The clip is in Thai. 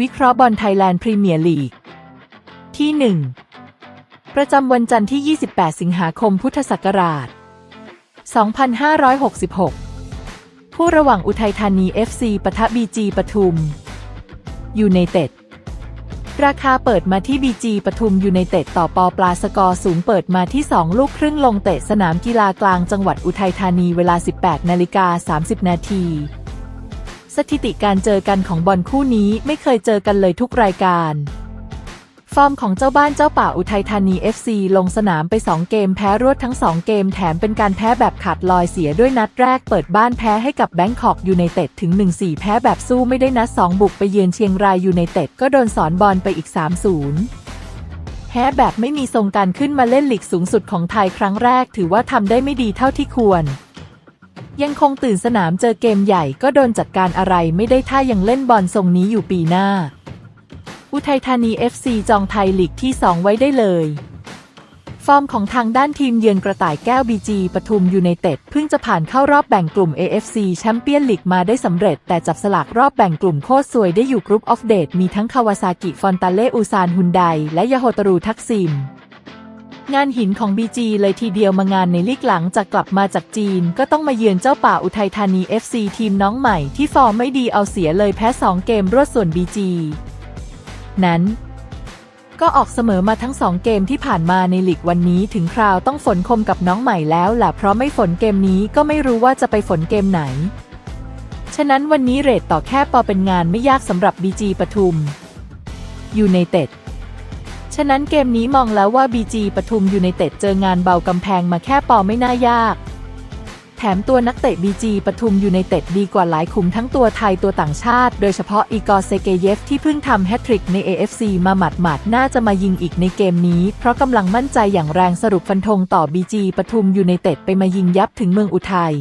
วิเคราะห์บอลไทยแลนด์พรีเมียร์ลีก ที่ 1 ประจำวันจันทร์ที่ 28 สิงหาคมพุทธศักราช 2566ผู้ระหว่างอุทัยธานี FC ปะทะบีจีปทุมยูไนเต็ดราคาเปิดมาที่บีจีปทุมยูไนเต็ดต่อปอปลาสกอร์สูงเปิดมาที่ 2 ลูกครึ่งลงเตะสนามกีฬากลางจังหวัดอุทัยธานีเวลา 18 นาฬิกา 30 นาที สถิติการเจอกันของบอลคู่นี้ไม่เคยเจอกันเลยทุกรายการ ฟอร์มของเจ้าบ้านเจ้าป่าอุทัยธานี FC ลงสนามไป 2 เกมแพ้รวดทั้ง 2 เกมแถมเป็นการแพ้แบบขาดลอยเสียด้วยนัดแรกเปิดบ้านแพ้ให้กับแบงคอกยูไนเต็ดถึง 1-4 แพ้แบบสู้ไม่ได้นัด 2 บุกไปเยือนเชียงรายยูไนเต็ดก็โดนสอนบอลไปอีก 3-0แพ้แบบไม่มีทรงการขึ้นมาเล่นหลีกสูงสุดของไทยครั้งแรกถือว่าทำได้ไม่ดีเท่าที่ควร ยังคงตื่นสนามเจอเกมใหญ่ก็โดนจัดการอะไรไม่ได้ถ้ายังเล่นบอลทรงนี้อยู่ปีหน้า อุทัยธานี FC จองไทยลีกที่ 2 ไว้ได้เลย ฟอร์มของทางด้านทีมเยือนกระต่ายแก้วบีจีปทุมยูไนเต็ดเพิ่งจะผ่านเข้ารอบแบ่งกลุ่ม AFC แชมเปี้ยนลีกมาได้สำเร็จ แต่จับสลากรอบแบ่งกลุ่มโคตรสวยได้อยู่กรุ๊ปออฟเดตมีทั้งคาวาซากิฟอนตาเล่อูซานฮุนไดและยาโฮตารูทักซิม งานหินของ BG เลยทีเดียวมางานในลีกหลังจากกลับมาจากจีน ก็ต้องมาเยือนเจ้าป่าอุทัยธานี FC ทีมน้องใหม่ที่ฟอร์มไม่ดีเอาเสียเลยแพ้ 2 เกมรวดส่วน BG นั้น ก็ออกเสมอมาทั้ง 2 เกมที่ผ่านมาในลีกวันนี้ถึงคราวต้องฝนคมกับน้องใหม่แล้วแหละเพราะไม่ฝนเกมนี้ก็ไม่รู้ว่าจะไปฝนเกมไหน ฉะนั้นวันนี้เรทต่อแค่ปอเป็นงานไม่ยากสำหรับ BG ปทุมยูไนเต็ด ฉะนั้นเกมนี้มองแล้วว่า BG ปทุมยูไนเต็ดเจองานเบากำแพงมาแค่ปอไม่น่ายาก แถมตัวนักเตะ BG ปทุมยูไนเต็ดดีกว่าหลายคุมทั้งตัวไทยตัวต่างชาติ โดยเฉพาะอีกอร์เซเกเยฟที่เพิ่งทำแฮตทริกใน AFC มาหมัดๆน่าจะมายิงอีกในเกมนี้ เพราะกำลังมั่นใจอย่างแรงสรุปฟันธงต่อ BG ปทุมยูไนเต็ดไปมายิงยับถึงเมืองอุทัย